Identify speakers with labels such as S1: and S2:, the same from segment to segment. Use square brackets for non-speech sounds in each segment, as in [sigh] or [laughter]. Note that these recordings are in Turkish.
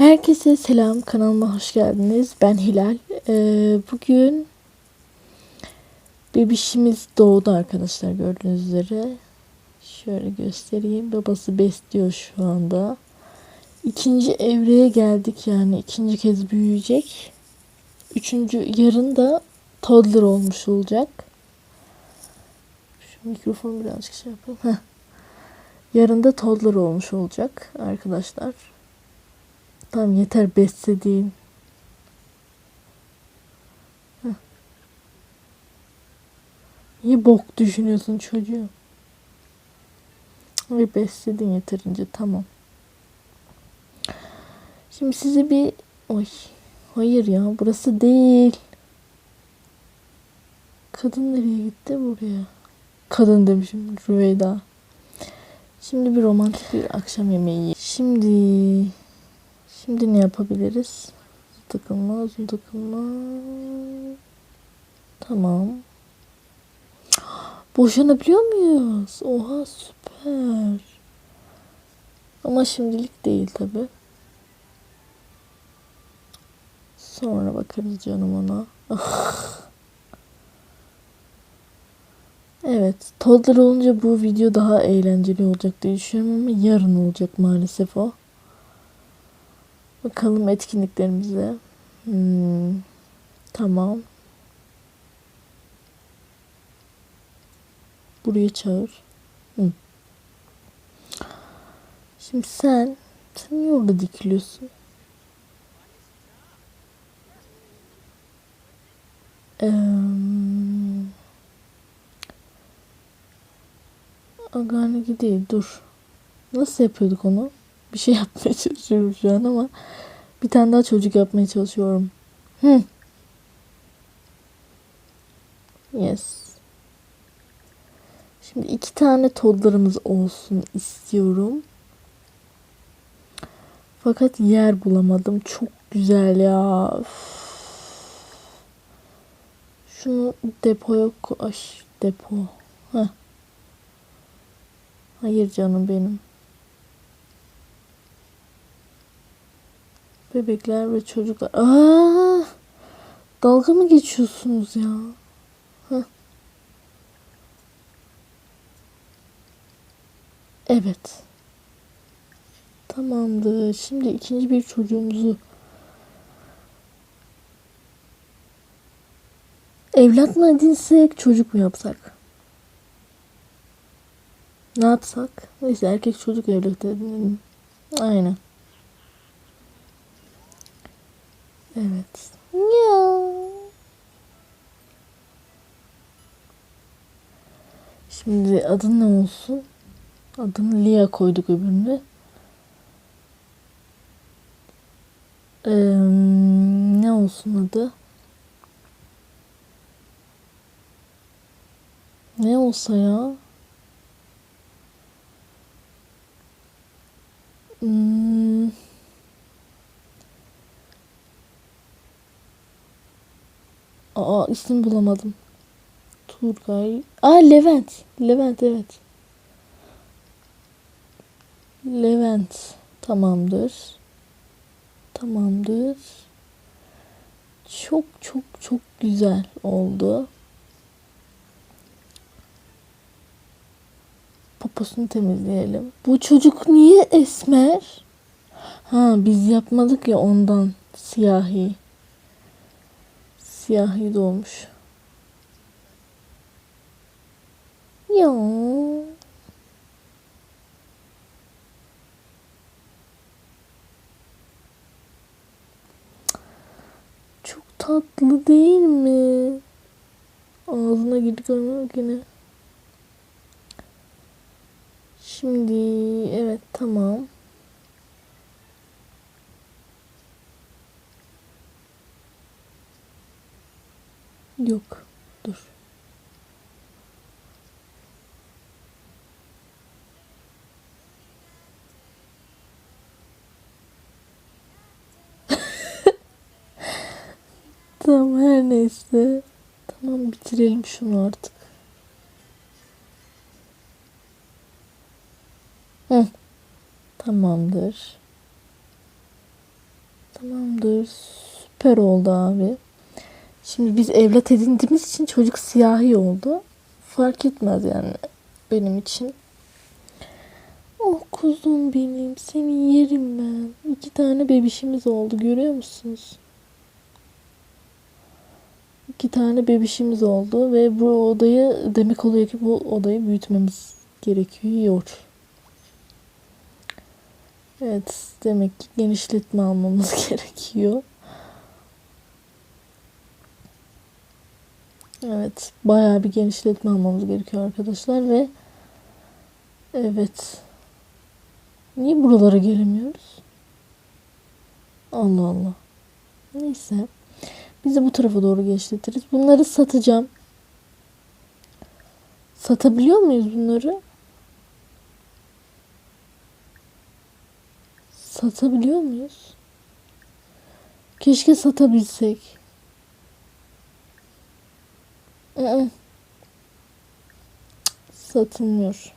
S1: Herkese selam kanalıma hoş geldiniz. Ben Hilal. Ee, bugün bebişimiz doğdu arkadaşlar gördüğünüz üzere. Şöyle göstereyim. Babası besliyor şu anda. İkinci evreye geldik yani ikinci kez büyüyecek. Üçüncü yarın da toddler olmuş olacak. Şu mikrofonu birazcık şey yapalım. Yarın da toddler olmuş olacak arkadaşlar. Tamam yeter beslediğin. Niye bok düşünüyorsun çocuğu? Ve besledin yeterince tamam. Şimdi size bir... Oy. Hayır ya burası değil. Kadın nereye gitti buraya? Kadın demişim Rüveyda. Şimdi bir romantik bir akşam yemeği. Şimdi Şimdi ne yapabiliriz? Uzun takılma, uzun takılma. Tamam. [gasps] Boşanabiliyor muyuz? Oha süper. Ama şimdilik değil tabi. Sonra bakarız canım ona. [laughs] Evet. Toddler olunca bu video daha eğlenceli olacak diye düşünüyorum ama yarın olacak maalesef o. Bakalım etkinliklerimize. Hmm, tamam. Buraya çağır. Hı. Şimdi sen, sen niye orada dikiliyorsun? Ee, Agarnigi değil, dur. Nasıl yapıyorduk onu? Bir şey [laughs] yapmaya çalışıyorum şu an ama bir tane daha çocuk yapmaya çalışıyorum. Hı. Yes. Şimdi iki tane toddlarımız olsun istiyorum. Fakat yer bulamadım. Çok güzel ya. Üf. Şunu depoya koy. Depo. Heh. Hayır canım benim. Bebekler ve çocuklar. Aa! Dalga mı geçiyorsunuz ya? Heh. Evet. Tamamdır. Şimdi ikinci bir çocuğumuzu evlat mı edinsek, çocuk mu yapsak? Ne yapsak? Neyse erkek çocuk evlat edinelim. Aynen. Evet. Ya. Şimdi adın ne olsun? Adını Lia koyduk öbürüne. Ee, ne olsun adı? Ne olsa ya? Hmm. Aa isim bulamadım. Turgay. Aa Levent. Levent evet. Levent. Tamamdır. Tamamdır. Çok çok çok güzel oldu. Poposunu temizleyelim. Bu çocuk niye esmer? Ha biz yapmadık ya ondan siyahi. Siyahi doğmuş. Ya. Çok tatlı değil mi? Ağzına girdik ama yine. Şimdi evet tamam. Yok. Dur. [laughs] tamam her neyse. Tamam bitirelim şunu artık. Hı. Tamamdır. Tamamdır. Süper oldu abi. Şimdi biz evlat edindiğimiz için çocuk siyahi oldu. Fark etmez yani benim için. Oh kuzum benim. Seni yerim ben. İki tane bebişimiz oldu. Görüyor musunuz? İki tane bebişimiz oldu ve bu odayı demek oluyor ki bu odayı büyütmemiz gerekiyor. Evet, demek ki genişletme almamız [laughs] gerekiyor. Evet, bayağı bir genişletme almamız gerekiyor arkadaşlar ve evet. Niye buralara gelemiyoruz? Allah Allah. Neyse. Biz de bu tarafa doğru genişletiriz. Bunları satacağım. Satabiliyor muyuz bunları? Satabiliyor muyuz? Keşke satabilsek. Satılmıyor.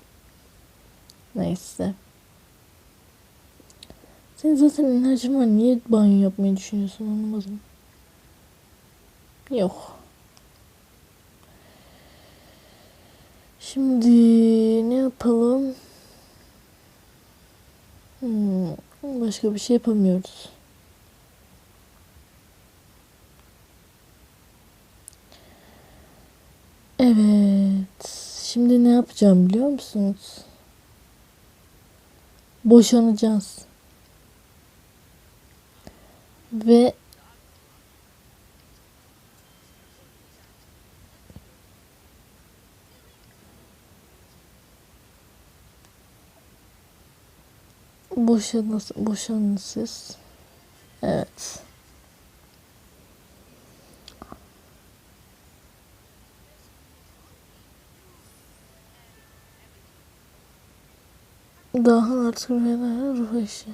S1: Neyse. Senin zaten enerjin var. Niye banyo yapmayı düşünüyorsun anlamadım. Yok. Şimdi ne yapalım? Hmm, başka bir şey yapamıyoruz. Evet. Şimdi ne yapacağım biliyor musunuz? Boşanacağız. Ve boşanın, boşanın siz. Evet. Daha artık rüyalar ruh eşi.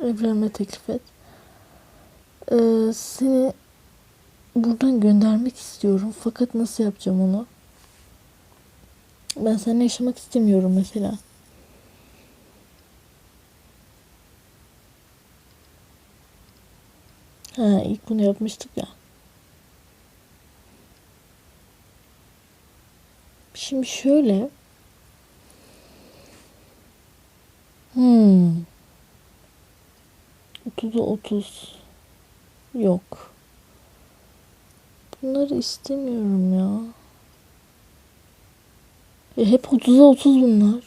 S1: Evlenme teklif et. Ee, seni buradan göndermek istiyorum. Fakat nasıl yapacağım onu? Ben seninle yaşamak istemiyorum mesela. Ha ilk bunu yapmıştık ya. Şimdi şöyle. Hmm. 30'a 30. Yok. Bunları istemiyorum ya. E hep 30'a 30 bunlar.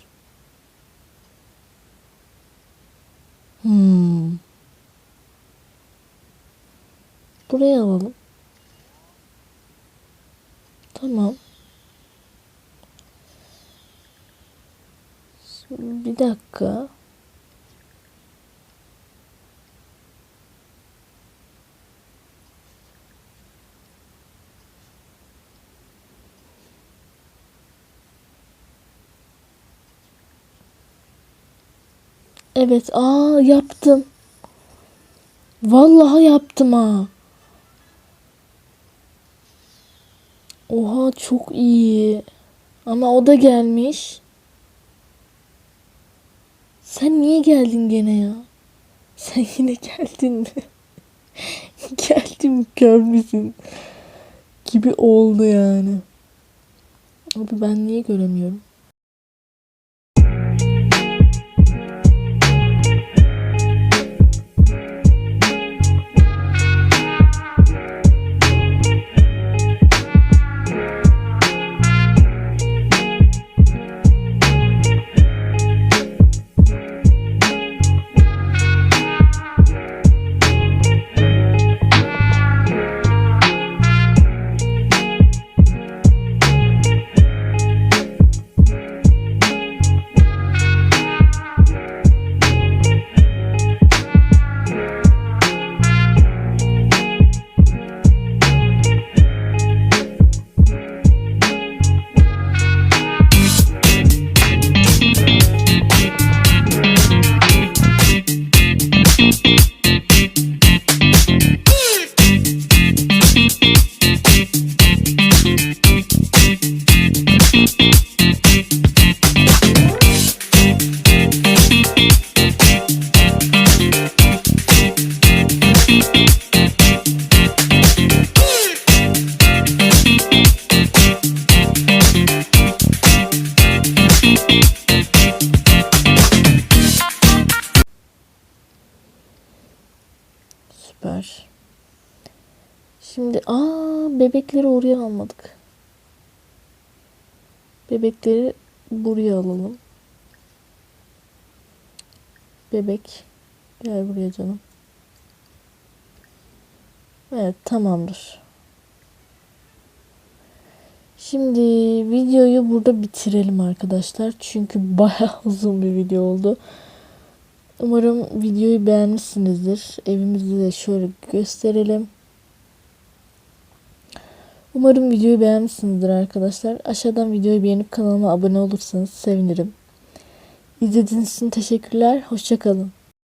S1: Hmm. Buraya alalım. Tamam. Bir dakika. Evet, aa yaptım. Vallahi yaptım ha. Oha çok iyi. Ama o da gelmiş. Sen niye geldin gene ya? Sen yine geldin mi? [laughs] Geldim görmüşsün gibi oldu yani. Abi ben niye göremiyorum? Şimdi aa bebekleri oraya almadık. Bebekleri buraya alalım. Bebek gel buraya canım. Evet tamamdır. Şimdi videoyu burada bitirelim arkadaşlar. Çünkü bayağı [laughs] uzun bir video oldu. Umarım videoyu beğenmişsinizdir. Evimizi de şöyle gösterelim. Umarım videoyu beğenmişsinizdir arkadaşlar. Aşağıdan videoyu beğenip kanalıma abone olursanız sevinirim. İzlediğiniz için teşekkürler. Hoşçakalın.